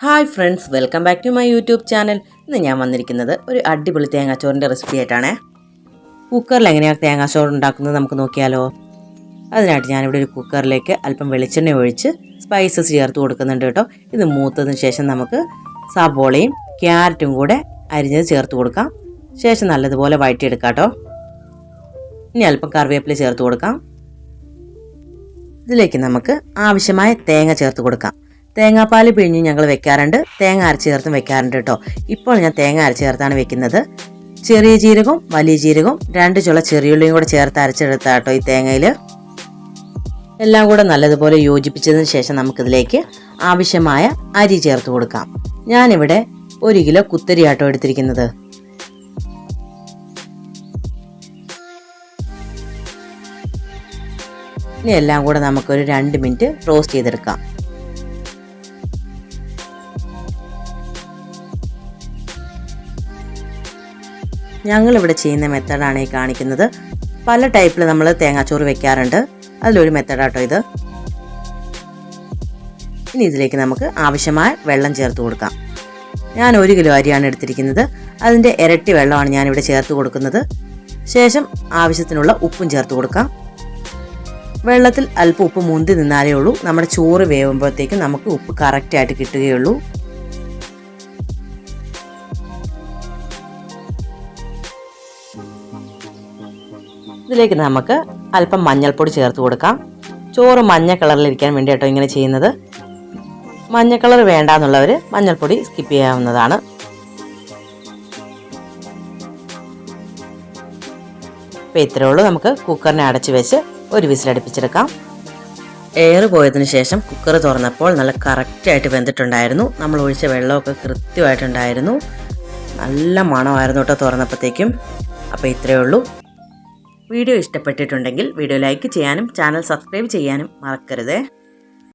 Hi friends welcome back to my YouTube channel. ഇന്ന് ഞാൻ വന്നിരിക്കുന്നത് ഒരു അടിപൊളി തേങ്ങാച്ചോറിന്റെ റെസിപ്പി ആയിട്ടാണ്. കുക്കറിൽ എങ്ങനെയാണ് തേങ്ങാച്ചോറ് ഉണ്ടാക്കുന്നത് നമുക്ക് നോക്കിയാലോ? അതിനായിട്ട് ഞാനിവിടെ ഒരു കുക്കറിലേക്ക് അല്പം വെളിച്ചെണ്ണ ഒഴിച്ച് സ്പൈസസ് ചേർത്ത് കൊടുക്കുന്നുണ്ട് കേട്ടോ. ഇത് മൂത്തതിന് ശേഷം നമുക്ക് സബോളയും ക്യാരറ്റും കൂടെ അരിഞ്ഞത് ചേർത്ത് കൊടുക്കാം. ശേഷം നല്ലതുപോലെ വഴറ്റിയെടുക്കാം കേട്ടോ. ഇനി അല്പം കറിവേപ്പില ചേർത്ത് കൊടുക്കാം. ഇതിലേക്ക് നമുക്ക് ആവശ്യമായ തേങ്ങ ചേർത്ത് കൊടുക്കാം. തേങ്ങാപ്പാൽ പിഴിഞ്ഞ് ഞങ്ങൾ വെക്കാറുണ്ട്. തേങ്ങ അരച്ച് ചേർത്തും വെക്കാറുണ്ട് കേട്ടോ. ഇപ്പോൾ ഞാൻ തേങ്ങ അരച്ച് ചേർത്താണ് വെക്കുന്നത്. ചെറിയ ജീരകവും വലിയ ജീരകവും രണ്ട് ചുള ചെറിയുള്ളിയും കൂടെ ചേർത്ത് അരച്ചെടുത്ത കേട്ടോ ഈ തേങ്ങയിൽ എല്ലാം കൂടെ നല്ലതുപോലെ യോജിപ്പിച്ചതിന് ശേഷം നമുക്കിതിലേക്ക് ആവശ്യമായ അരി ചേർത്ത് കൊടുക്കാം. ഞാനിവിടെ ഒരു കിലോ കുത്തരി ആട്ടോ എടുത്തിരിക്കുന്നത്. ഇനി എല്ലാം കൂടെ നമുക്കൊരു രണ്ട് മിനിറ്റ് റോസ്റ്റ് ചെയ്തെടുക്കാം. ഞങ്ങളിവിടെ ചെയ്യുന്ന മെത്തേഡാണ് ഈ കാണിക്കുന്നത്. പല ടൈപ്പിൽ നമ്മൾ തേങ്ങാച്ചോറ് വെക്കാറുണ്ട്. അതിലൊരു മെത്തേഡാട്ടോ ഇത്. ഇനി ഇതിലേക്ക് നമുക്ക് ആവശ്യമായ വെള്ളം ചേർത്ത് കൊടുക്കാം. ഞാൻ ഒരു കിലോ അരിയാണ് എടുത്തിരിക്കുന്നത്. അതിന്റെ ഇരട്ടി വെള്ളമാണ് ഞാനിവിടെ ചേർത്ത് കൊടുക്കുന്നത്. ശേഷം ആവശ്യത്തിനുള്ള ഉപ്പും ചേർത്ത് കൊടുക്കാം. വെള്ളത്തിൽ അല്പം ഉപ്പ് മുന്തി നിന്നാലേ ഉള്ളൂ. നമ്മുടെ ചോറ് വേവുമ്പോഴത്തേക്കും നമുക്ക് ഉപ്പ് കറക്റ്റായിട്ട് കിട്ടുകയുള്ളൂ. ഇതിലേക്ക് നമുക്ക് അല്പം മഞ്ഞൾപ്പൊടി ചേർത്ത് കൊടുക്കാം. ചോറ് മഞ്ഞ കളറിലിരിക്കാൻ വേണ്ടി കേട്ടോ ഇങ്ങനെ ചെയ്യുന്നത്. മഞ്ഞ കളർ വേണ്ടാന്നുള്ളവർ മഞ്ഞൾപ്പൊടി സ്കിപ്പ് ചെയ്യാവുന്നതാണ്. അപ്പോൾ ഇത്രയേ ഉള്ളൂ. നമുക്ക് കുക്കറിനെ അടച്ച് വെച്ച് ഒരു വിസിലടുപ്പിച്ചെടുക്കാം എയർ പോയതിന് ശേഷം കുക്കർ തുറന്നപ്പോൾ നല്ല കറക്റ്റായിട്ട് വെന്തിട്ടുണ്ടായിരുന്നു. നമ്മൾ ഒഴിച്ച വെള്ളമൊക്കെ കൃത്യമായിട്ടുണ്ടായിരുന്നു. നല്ല മണമായിരുന്നു കേട്ടോ തുറന്നപ്പോഴത്തേക്കും. അപ്പോൾ ഇത്രയേ ഉള്ളൂ. വീഡിയോ ഇഷ്ടപ്പെട്ടിട്ടുണ്ടെങ്കിൽ വീഡിയോ ലൈക്ക് ചെയ്യാനും ചാനൽ സബ്സ്ക്രൈബ് ചെയ്യാനും മറക്കരുതേ.